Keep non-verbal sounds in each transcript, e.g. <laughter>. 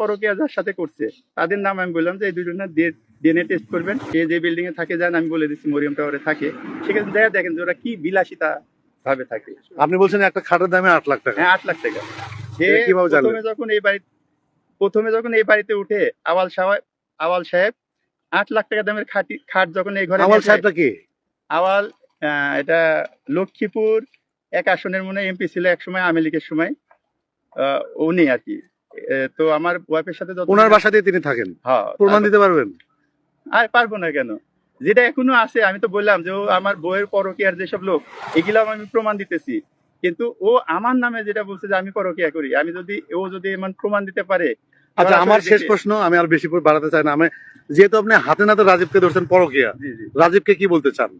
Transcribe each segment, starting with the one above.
পরকিয়া যার সাথে করছে তাদের নাম আমি বললাম যে এই দুজনের ডিএনএ টেস্ট করবেন। সে যে বিল্ডিং এ থাকে যান আমি বলে দিচ্ছি মরিয়ম টাওয়ারে থাকে। সেখানে দেখা দেখেন যে ওরা কি বিলাসিতা ভাবে থাকে। আপনি বলছেন একটা খাটের দামে আট লাখ টাকা। হ্যাঁ আট লাখ টাকা। সে? প্রথমে যখন এই বাড়ি প্রথমে যখন এই বাড়িতে উঠে আওয়াল সাহেব আওয়াল সাহেব আট লাখ টাকা দামের খাটি খাট যখন এই ঘরে যায়, সাহেবটা কি? আওয়াল এটা লক্ষ্মীপুর এক আসনের মনে এমপি ছিল এক সময় আওয়ামী লীগের সময়। আহ, উনি আর কি। তো আমার ওয়াইফের সাথে ওনার বাসাতেই তিনি থাকেন? হ্যাঁ প্রমাণ দিতে পারবেন? আর পারব না কেন? যেটা এখনও আছে আমি তো বললাম যে ও আমার বইয়ের পরকিয়ার যেসব লোক এগুলো আমি প্রমাণ দিতেছি। কিন্তু ও আমার নামে যেটা বলছে যে আমি পরকিয়া করি আমি যদি ও যদি এমন প্রমাণ দিতে পারে আচ্ছা আমার শেষ প্রশ্ন আমি আর বেশি বাড়াতে চাই না। আমি যেহেতু আপনি হাতে নাতে রাজীবকে ধরছেন পরকিয়া রাজীবকে কি বলতে চান?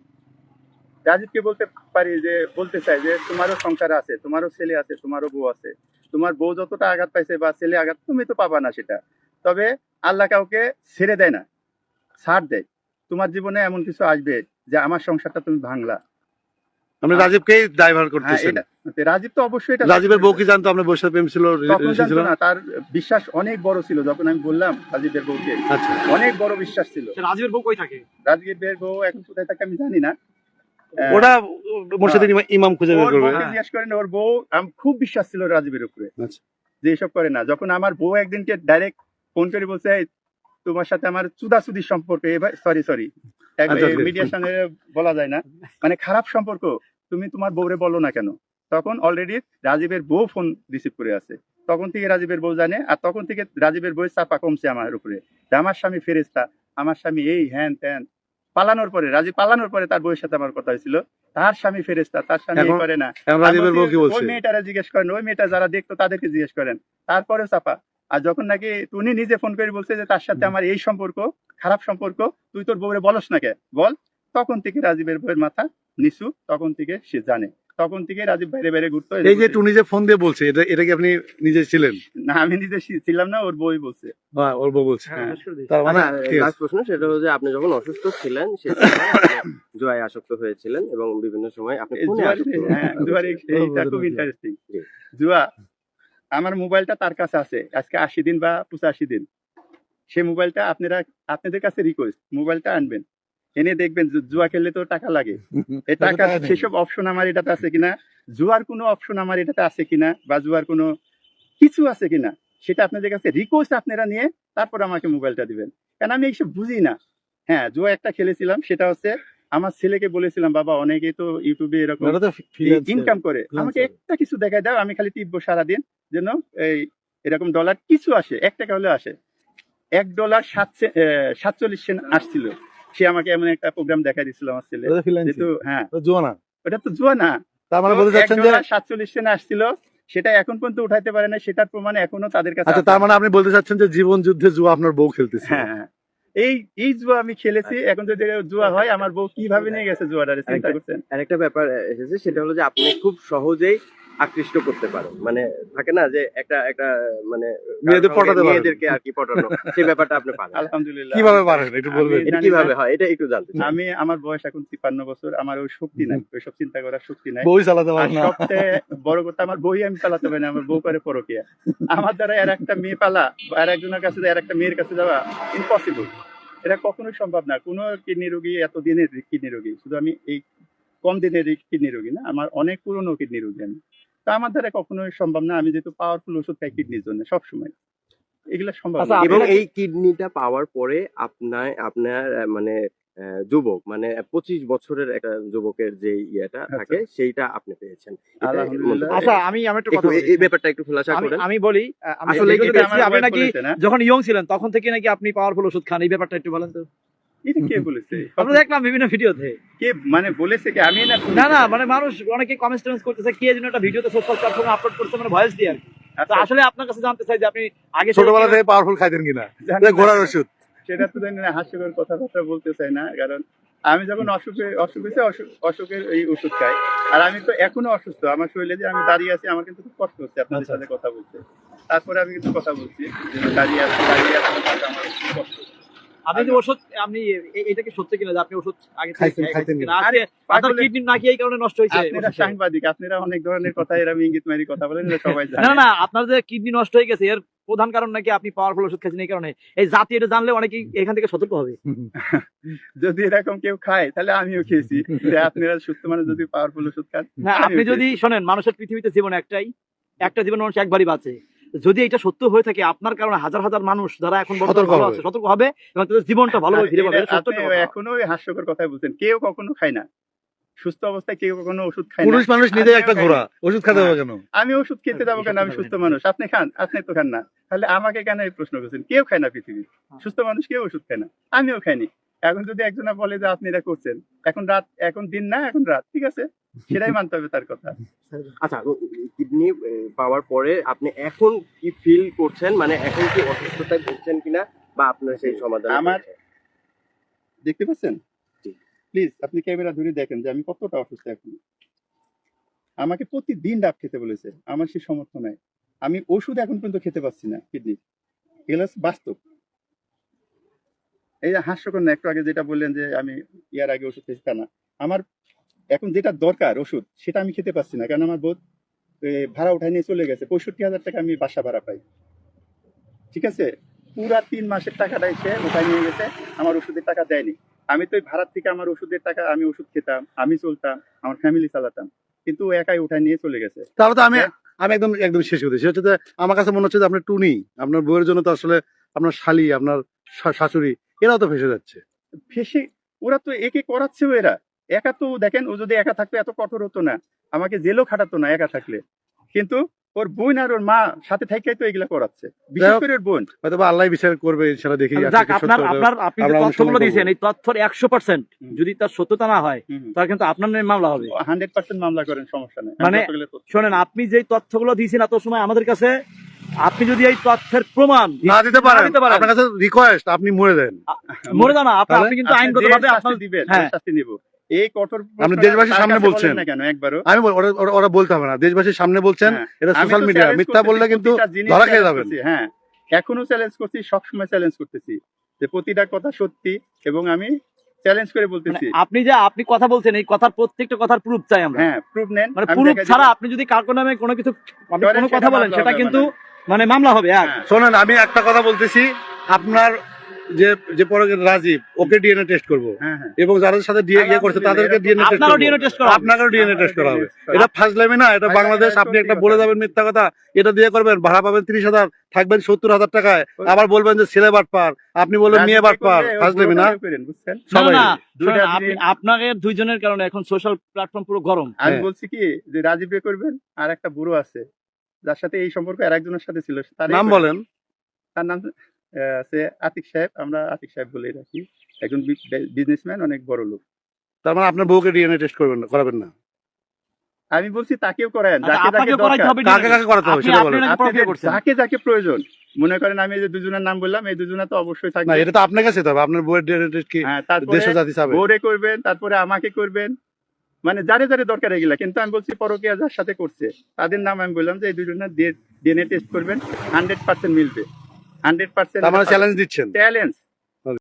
রাজীবকে বলতে পারি যে বলতে চাই যে তোমারও সংসার আছে তোমারও ছেলে আছে তোমারও বউ আছে। তোমার বউ যতটা আঘাত পাইছে বা ছেলে আঘাত তুমি তো পাবা না সেটা। তবে আল্লাহ কাউকে ছেড়ে দেয় না ছাড় দেয়। তোমার জীবনে এমন কিছু আসবে যে আমার সংসারটা তুমি ভাঙলা। আপনি রাজীবকেই ড্রাইভার হ্যাঁ করতেছেন। রাজীব তো অবশ্যই এটা রাজীবের বউ কি জানতো বসে প্রেম ছিল না তার বিশ্বাস অনেক বড় ছিল। যখন আমি বললাম রাজীবের বউকে আচ্ছা। অনেক বড় বিশ্বাস ছিল। রাজীবের বউ কই থাকে? রাজীবের বউ এখন কোথায় থাকে আমি জানি না। ওটা মুর্শিদের ইমাম খুঁজে বের করবে। জিজ্ঞেস করেন ওর বউ আমি খুব বিশ্বাস ছিল রাজীবের উপরে। আচ্ছা। যে এসব করে না। যখন আমার বউ একদিনকে ডাইরেক্ট ফোন করে বলছে তোমার সাথে আমার চুদাচুদির সম্পর্ক। Sorry sorry. মিডিয়ার সঙ্গে বলা যায় না। মানে খারাপ সম্পর্ক। তুমি তোমার বউরে বলো না কেন? তখন অলরেডি রাজীবের বউ ফোন রিসিভ করে আছে। তখন থেকে রাজীবের বউ জানে আর তখন থেকে রাজীবের বউ চাপা কমছে আমার উপরে। আমার স্বামী ফেরেস্তা আমার স্বামী এই হ্যান ত্যান। পালানোর পরে রাজি পালানোর পরে তার বউয়ের সাথে আমার কথা হয়েছিল। তার স্বামী ফেরেস্তা তার স্বামী করে না। ওই মেয়েটারা জিজ্ঞেস করেন ওই মেয়েটা যারা দেখতো তাদেরকে জিজ্ঞেস করেন। তারপরে চাপা। আর যখন নাকি উনি নিজে ফোন করে বলছে যে তার সাথে আমার এই সম্পর্ক খারাপ সম্পর্ক তুই তোর বউরে বলস না কে? বল। তখন থেকে রাজীবের বউয়ের মাথা নিচু তখন থেকে সে জানে। তখন থেকে রাজীব বাইরে বাইরে ঘুরতো এই যে টুনি যে ফোন দিয়ে বলছে এটা এটা কি আপনি নিজে ছিলেন? না আমি নিজে ছিলাম না ওর বই বলছে। হ্যাঁ ওর বউ বলছে। হ্যাঁ। তার মানে আচ্ছা, লাস্ট প্রশ্ন সেটা হলো যে আপনি যখন অসুস্থ ছিলেন সে <laughs> জুয়ায় আসক্ত হয়েছিলেন এবং বিভিন্ন সময় আপনি জুয়ার আসক্ত হ্যাঁ এইটা খুব ইন্টারেস্টিং। জুয়া আমার মোবাইলটা তার কাছে আছে আজকে আশি দিন বা পঁচাশি দিন। সেই মোবাইলটা আপনারা আপনাদের কাছে রিকোয়েস্ট মোবাইলটা আনবেন। এনে দেখবেন জুয়া খেললে তো টাকা লাগে। <laughs> এই টাকা সেসব অপশন আমার এটাতে আছে কিনা জুয়ার কোনো অপশন আমার এটাতে আছে কিনা বা জুয়ার কোনো কিছু আছে কিনা সেটা আপনাদের কাছে রিকোয়েস্ট আপনারা নিয়ে তারপর আমাকে মোবাইলটা দিবেন। কারণ আমি এইসব বুঝি না। হ্যাঁ জুয়া একটা খেলেছিলাম সেটা হচ্ছে আমার ছেলেকে বলেছিলাম বাবা অনেকেই তো ইউটিউবে এরকম ইনকাম করে। আমাকে একটা কিছু দেখায় দাও আমি খালি টিপবো সারাদিন যেন এই এরকম ডলার কিছু আসে এক টাকা হলে আসে। এক ডলার সাতচল্লিশ সেন্ট আসছিল। সে আমাকে এমন একটা প্রোগ্রাম দেখা দিছিল আমার ছেলে। যেহেতু হ্যাঁ। এটা জুয়া না ওটা তো জুয়া না তার মানে বলতে চাচ্ছেন যে সাতচল্লিশ সেন্ট আসছিল সেটা এখন পর্যন্ত উঠাইতে পারে না সেটার প্রমাণ এখনও তাদের কাছে আচ্ছা তার মানে আপনি বলতে চাচ্ছেন যে জীবন যুদ্ধে জুয়া আপনার বউ খেলতেছে? হ্যাঁ হ্যাঁ। এই এই জুয়া আমি খেলেছি এখন যদি জুয়া হয় আমার বউ কীভাবে নিয়ে গেছে জুয়াটারে? চিন্তা করছেন? আরেকটা ব্যাপার এসেছে সেটা হলো যে আপনি খুব সহজেই আকৃষ্ট করতে পারো। মানে থাকে না যে একটা একটা মানে মেয়েদের পটাতে। মেয়েদেরকে আর কি পটানো সেই ব্যাপারটা আপনি পারেন। আলহামদুলিল্লাহ। কীভাবে পারেন? একটু বলবেন। এটা কীভাবে হয়? এটা একটু জানতে চাই। আমি আমার বয়স এখন তিপ্পান্ন বছর আমার ওই শক্তি নাই। ওইসব চিন্তা করার শক্তি নাই। বই চালাতে পারেন না। সবচেয়ে বড় কথা আমার বই আমি চালাতে পারি না আমার বউ করে পরকিয়া। আমার দ্বারা আর একটা মেয়ে পালা আর একজনের কাছে আর একটা মেয়ের কাছে যাওয়া ইম্পসিবল এটা কখনোই সম্ভব না। কোনো কিডনি রোগী এত দিনের কিডনি রোগী শুধু আমি এই কম দিনের কিডনি রোগী না আমার অনেক পুরনো কিডনি রোগী আমি। আমার দ্বারা কখনোই সম্ভব না। আমি যেহেতু পাওয়ারফুল ওষুধ খাই কিডনির জন্য সবসময়। এগুলো সম্ভব আচ্ছা, না। এবং এই কিডনিটা পাওয়ার পরে আপনার আপনার মানে যুবক মানে পঁচিশ বছরের একটা যুবকের যে ইয়েটা থাকে সেইটা আপনি পেয়েছেন। আচ্ছা আমি আমি একটু কথা এই- ব্যাপারটা একটু খোলাসা আমি করেন। আমি বলি আসলে আপনি নাকি যখন ইয়ং ছিলেন তখন থেকে নাকি আপনি পাওয়ারফুল ওষুধ খান এই ব্যাপারটা একটু বলেন তো। এটা কে বলেছে? আমরা দেখলাম বিভিন্ন ভিডিওতে। কে মানে বলেছে কি? আমি না না না মানে মানুষ অনেকে কমেন্টস টমেন্টস করতেছে কে যেন একটা ভিডিওতে সোশ্যাল প্ল্যাটফর্মে আপলোড করতে মানে ভয়েস দিয়ে আর তো আচ্ছা, আসলে আপনার কাছে জানতে চাই যে আপনি আগে ছোটবেলা থেকে পাওয়ারফুল খাইতেন কিনা? জানি এটা না। ঘোড়ার ওষুধ। সেটা তো জানি না হাস্যকর কথাবার্তা বলতে চাই না কারণ আমি যখন অসুখে অসুখ হয়েছে অসুখের এই ওষুধ খাই। আর আমি তো এখনও অসুস্থ আমার শরীরে যে আমি দাঁড়িয়ে আছি আমার কিন্তু খুব কষ্ট হচ্ছে আপনাদের আচ্ছা। সাথে কথা বলতে। তারপরে আমি কিন্তু কথা বলছি দাঁড়িয়ে আছি দাঁড়িয়ে আছি আমার কষ্ট হচ্ছে। আপনি যে ওষুধ আপনি এ- এটা কি সত্যি কিনা যে আপনি ওষুধ আগে আপনার কিডনি নাকি এই কারণে নষ্ট হয়েছে? আপনারা সাংবাদিক আপনারা অনেক ধরনের কথা এরকম ইঙ্গিত মারি কথা বলেন সবাই জানে না, না আপনার যে কিডনি নষ্ট হয়ে গেছে এর প্রধান কারণ নাকি আপনি পাওয়ারফুল ওষুধ খাচ্ছেন এই কারণে। এই জাতি এটা জানলে অনেকেই এখান থেকে সতর্ক হবে। <laughs> যদি এরকম কেউ খায় তাহলে আমিও খেয়েছি। যে আপনারা সুস্থ মানুষ যদি পাওয়ারফুল ওষুধ খান আপনি যদি শোনেন মানুষের পৃথিবীতে জীবন একটাই। একটা জীবন মানুষ একবারই বাঁচে। যদি এটা সত্য হয়ে থাকে আপনার কারণে হাজার হাজার মানুষ যারা এখন সতর্ক ভালো আছে সতর্ক হবে এবং তাদের জীবনটা ভালোভাবে ফিরে পাবে। এখনও হাস্যকর কথাই বলছেন। কেউ কখনো খায় না। সুস্থ অবস্থায় কেউ কখনো ওষুধ খায় না। পুরুষ মানুষ নিজে একটা। ঘোড়া। ওষুধ খেতে হবে কেন? আমি ওষুধ খেতে যাব কেন? আমি সুস্থ মানুষ। আপনি খান আপনি তো খান না। তাহলে আমাকে কেন এই প্রশ্ন করছেন? কেউ খায় না পৃথিবীর সুস্থ মানুষ কেউ ওষুধ খায় না। আমিও খাইনি। এখন যদি একজনে বলে যে আপনি এটা করছেন এখন রাত এখন দিন না এখন রাত ঠিক আছে? সেটাই মানতে হবে তার কথা। আচ্ছা কিডনি পাওয়ার পরে আপনি এখন কি ফিল করছেন? মানে এখন কি অসুস্থতায় ভুগছেন কিনা? বা আপনার সেই সমাধান আমার- দেখতে পাচ্ছেন? প্লিজ আপনি ক্যামেরা ধরে দেখেন যে আমি কতটা অসুস্থ এখন। আমাকে প্রতিদিন ডাব খেতে বলেছে। আমার সেই সমর্থ নাই। আমি ওষুধ এখন পর্যন্ত খেতে পাচ্ছি না কিডনি এগুলো বাস্তব। এই যে হাস্যকর না একটু আগে যেটা বললেন যে আমি ইয়ার আগে ওষুধ খেয়েছি তা না। আমার এখন যেটা দরকার ওষুধ সেটা আমি খেতে পাচ্ছি না। কারণ আমার বোধ ভাড়া উঠায় নিয়ে চলে গেছে। পঁয়ষট্টি হাজার টাকা আমি বাসা ভাড়া পাই। ঠিক আছে? পুরা তিন মাসের টাকাটা এসে উঠায় নিয়ে গেছে। আমার ওষুধের টাকা দেয়নি। আমি তো ওই ভাড়ার থেকে আমার ওষুধের টাকা আমি ওষুধ খেতাম আমি চলতাম আমার ফ্যামিলি চালাতাম। কিন্তু একাই উঠায় নিয়ে চলে গেছে। তাহলে তো আমি আমি একদম একদম শেষ হতে সেটা হচ্ছে আমার কাছে মনে হচ্ছে যে আপনার টুনি আপনার বউয়ের জন্য তো আসলে আপনার শালি আপনার শাশুড়ি। এরাও তো ফেসে যাচ্ছে। ফেসে ওরা তো একে করাচ্ছে এরা। একা তো দেখেন ও যদি একা থাকতো এত কঠোর হতো না। আমাকে জেলও খাটাতো না একা থাকলে। কিন্তু ওর বোন আর ওর মা সাথে থাকাই তো এগুলা করাচ্ছে। বিশেষ করে ওর বোন। হয়তো বা আল্লাহ বিচার করবে ইনশাল্লাহ দেখি যাক আপনার আপনার আপনি যে তথ্যগুলো দিয়েছেন এই তথ্যের একশো পার্সেন্ট হুম। যদি তার সত্যতা না হয় তাহলে কিন্তু আপনার নামে মামলা হবে। হান্ড্রেড পার্সেন্ট মামলা করেন সমস্যা নেই। মানে- শোনেন আপনি যে তথ্যগুলো দিয়েছেন এত সময় আমাদের কাছে আপনি যদি এই তথ্যের প্রমাণ না দিতে পারেন। আপনার কাছে রিকোয়েস্ট আপনি মরে দেন মরে যান না আপনি আপনি কিন্তু আপনি আইনগত যে ভাবে শাস্তি আপনার দিবেন হ্যাঁ। শাস্তি নিব। এই কঠোর আপনি দেশবাসীর সামনে বলছেন। কেন? একবারও। আমি ওরা- ওরা- ওরা বলতে হবে না। দেশবাসীর সামনে বলছেন হ্যাঁ। এটা সোশ্যাল মিডিয়া মিথ্যা বললে কিন্তু ধরা খেয়ে যাবেন। হ্যাঁ। এখনও চ্যালেঞ্জ করছি সবসময় চ্যালেঞ্জ করতেছি। যে প্রতিটা কথা সত্যি এবং আমি চ্যালেঞ্জ করে মানে বলতেছি। আপনি যে আপনি কথা বলছেন এই কথার প্রত্যেকটা কথার প্রুফ চাই আমরা। হ্যাঁ প্রুফ নেন। মানে প্রুফ ছাড়া আপনি যদি কার নামে কোনো কিছু কোনো কথা বলেন সেটা কিন্তু মানে মামলা হবে হ্যাঁ। শোনেন আমি একটা কথা বলতেছি আপনার যে যে পরে রাজীব ওকে ডিএনএ টেস্ট করব। হ্যাঁ হ্যাঁ। এবং যাদের সাথে ডিএ ইয়ে করছে তাদেরকে ডিএনএ টেস্ট আপনারও ডিএনএ টেস্ট করা হবে। আপনাকেও ডিএনএ টেস্ট করা হবে। এটা ফাজলামি না এটা বাংলাদেশ আপনি একটা বলে যাবেন মিথ্যা কথা এটা দিয়ে করবেন ভাড়া পাবেন ত্রিশ হাজার থাকবেন সত্তর হাজার টাকায় আবার বলবেন যে ছেলে বাট পার আপনি বলবেন মেয়ে বাট পার ফাজলামি না? সবাই। না আপনি জিনিস- দুইজনের কারণে এখন সোশ্যাল প্ল্যাটফর্ম পুরো গরম। আমি। বলছি কি যে রাজীব করবেন আর একটা বুড়ো আছে। যার সাথে এই সম্পর্ক আর একজনের সাথে ছিল তারই নাম বলেন। তার নাম আছে আতিক সাহেব আমরা আতিক সাহেব বলে রাখি। একজন বিজনেসম্যান অনেক বড় লোক। তার মানে আপনার বউকে ডিএনএ টেস্ট করবেন না করাবেন না? আমি বলছি তাকেও করেন আচ্ছা, যাকে যাকে কাকে কাকে করাতে হবে আপনি- সেটা বলেন। যাকে যাকে প্রয়োজন। মনে করেন আমি এই যে দুজনের নাম বললাম এই দুজনে তো অবশ্যই না থাকবে এটা তো আপনার কাছে হবে আপনার বউয়ের ডিএনএ টেস্ট কি হ্যাঁ তারপরে দেশ জাতি চাবে বোরে করবেন তারপরে আমাকে করবেন। মানে যারে যারে দরকার এগুলা। কিন্তু আমি বলছি পরকিয়া যার সাথে করছে তাদের নাম আমি বললাম যে এই দুজনের ডিএনএ টেস্ট করবেন হান্ড্রেড পার্সেন্ট মিলবে। হান্ড্রেড পার্সেন্ট চ্যালেঞ্জ দিচ্ছেন। চ্যালেঞ্জ